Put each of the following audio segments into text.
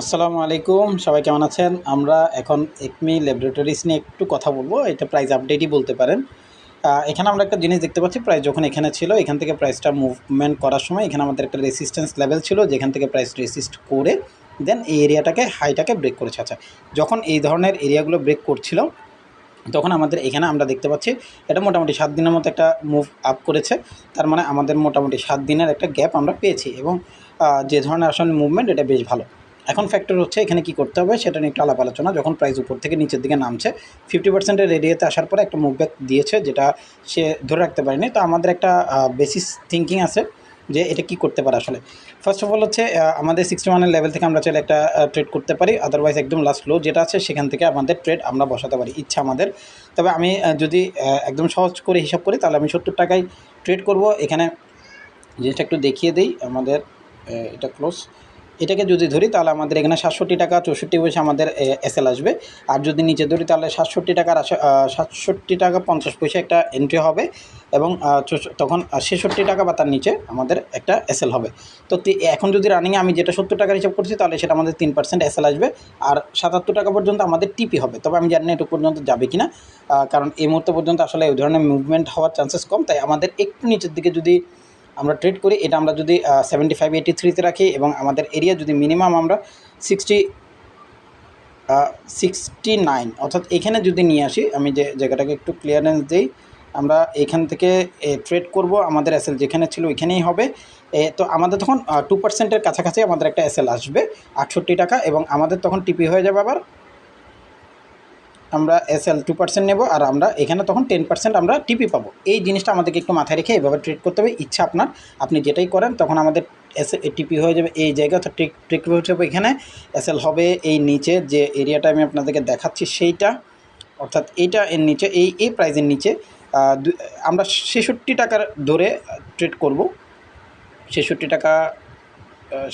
আসসালামু আলাইকুম, সবাই কেমন আছেন? আমরা এখন একমি ল্যাবরেটরিজ নিয়ে একটু কথা বলব, এটা প্রাইস আপডেটই বলতে পারেন। এখানে আমরা একটা জিনিস দেখতে পাচ্ছি প্রাইস যখন এখানে ছিল, এখান থেকে প্রাইসটা মুভমেন্ট করার সময় এখানে আমাদের একটা রেসিস্ট্যান্স লেভেল ছিল, যেখান থেকে প্রাইস রেসিস্ট করে দেন এই এরিয়াটাকে হাইটাকে ব্রেক করেছে। আচ্ছা যখন এই ধরনের এরিয়াগুলো ব্রেক করছিল, তখন আমাদের এখানে আমরা দেখতে পাচ্ছি, এটা মোটামুটি সাত দিনের মতো একটা মুভ আপ করেছে, তার মানে আমাদের মোটামুটি সাত দিনের একটা গ্যাপ আমরা পেয়েছি এবং যে ধরনের আসলে মুভমেন্ট এটা বেশ ভালো। এখন ফ্যাক্টর হচ্ছে এখানে কি করতে হবে সেটা নিয়ে একটু আলাপ আলোচনা। যখন প্রাইস উপর থেকে নিচের দিকে নামছে ফিফটি পার্সেন্টের এরিয়াতে আসার পরে একটা মুভব্যাক দিয়েছে যেটা সে ধরে রাখতে পারেনি। তো আমাদের একটা বেসিস থিঙ্কিং আছে যে এটা কি করতে পারে আসলে। ফার্স্ট অফ অল হচ্ছে আমাদের সিক্সটি ওয়ানের লেভেল থেকে আমরা চাইলে একটা ট্রেড করতে পারি। আদারওয়াইজ একদম লাস্ট লো যেটা আছে সেখান থেকে আমাদের ট্রেড আমরা বসাতে পারি, ইচ্ছা আমাদের। তবে আমি যদি একদম সহজ করে হিসাব করি তাহলে আমি সত্তর টাকায় ট্রেড করব। এখানে জিনিসটা একটু দেখিয়ে দিই। আমাদের এটা ক্লোজ এটাকে যদি ধরি তাহলে আমাদের এখানে সাতষট্টি টাকা চৌষট্টি পয়সা আমাদের এসএল আসবে। আর যদি নিচে ধরি তাহলে সাতষট্টি টাকার সাতষট্টি টাকা পঞ্চাশ পয়সা একটা এন্ট্রি হবে এবং তখন ছেষট্টি টাকা বা তার নিচে আমাদের একটা এসএল হবে। তো এখন যদি রানিংয়ে আমি যেটা সত্তর টাকার হিসাব করছি তাহলে সেটা আমাদের তিন পার্সেন্ট এসএল আসবে। আর সাতাত্তর টাকা পর্যন্ত আমাদের টিপি হবে। তবে আমি জানি না এটুকু পর্যন্ত যাবে কিনা। আহ, কারণ এই মুহূর্ত পর্যন্ত আসলে এই ধরনের মুভমেন্ট হওয়ার চান্সেস কম। তাই আমাদের একটু নিচের দিকে যদি আমরা ট্রেড করি, এটা আমরা যদি সেভেন্টি ফাইভ এইটি থ্রিতে রাখি এবং আমাদের এরিয়া যদি মিনিমাম আমরা সিক্সটি সিক্সটি নাইন অর্থাৎ এখানে যদি নিয়ে আসি, আমি যে জায়গাটাকে একটু ক্লিয়ারেন্স দিই, আমরা এখান থেকে ট্রেড করব, আমাদের এসএল যেখানে ছিল ওইখানেই হবে। তো আমাদের তখন টু পার্সেন্টের কাছাকাছি আমাদের একটা এসএল আসবে, আটষট্টি টাকা এবং আমাদের তখন টিপি হয়ে যাবে আবার আমরা এসএল টু পার্সেন্ট নেব আর আমরা এখানে তখন টেন পার্সেন্ট আমরা টিপি পাবো। এই জিনিসটা আমাদেরকে একটু মাথায় রেখে এভাবে ট্রিট করতে হবে। ইচ্ছা আপনার, আপনি যেটাই করেন, তখন আমাদের এস টিপি হয়ে যাবে এই জায়গা, অর্থাৎ ট্রিক ট্রিক যাবে এখানে। এসএল হবে এই নিচে যে এরিয়াটা আমি আপনাদেরকে দেখাচ্ছি, সেইটা, অর্থাৎ এইটা এর নিচে, এই এই প্রাইজের নিচে আমরা ছেষট্টি টাকার ধরে ট্রেড করব। ছেষট্টি টাকা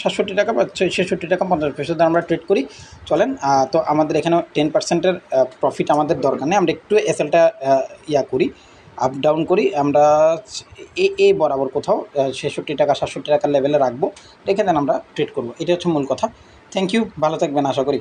সাতষট্টি টাকা বা ছেষট্টি টাকা, পঞ্চাশ পয়সা দিয়ে আমরা ট্রেড করি। চলেন তো আমাদের এখানে টেন পার্সেন্টের প্রফিট আমাদের দরকার নেই। আমরা একটু এসএলটা ইয়া করি আপ ডাউন করি। আমরা এ এ বরাবর কোথাও ছেষট্টি টাকা, সাতষট্টি টাকার লেভেলে রাখব। রেখে দেন আমরা ট্রেড করব। এটা হচ্ছে মূল কথা। থ্যাংক ইউ ভালো থাকবেন, আশা করি।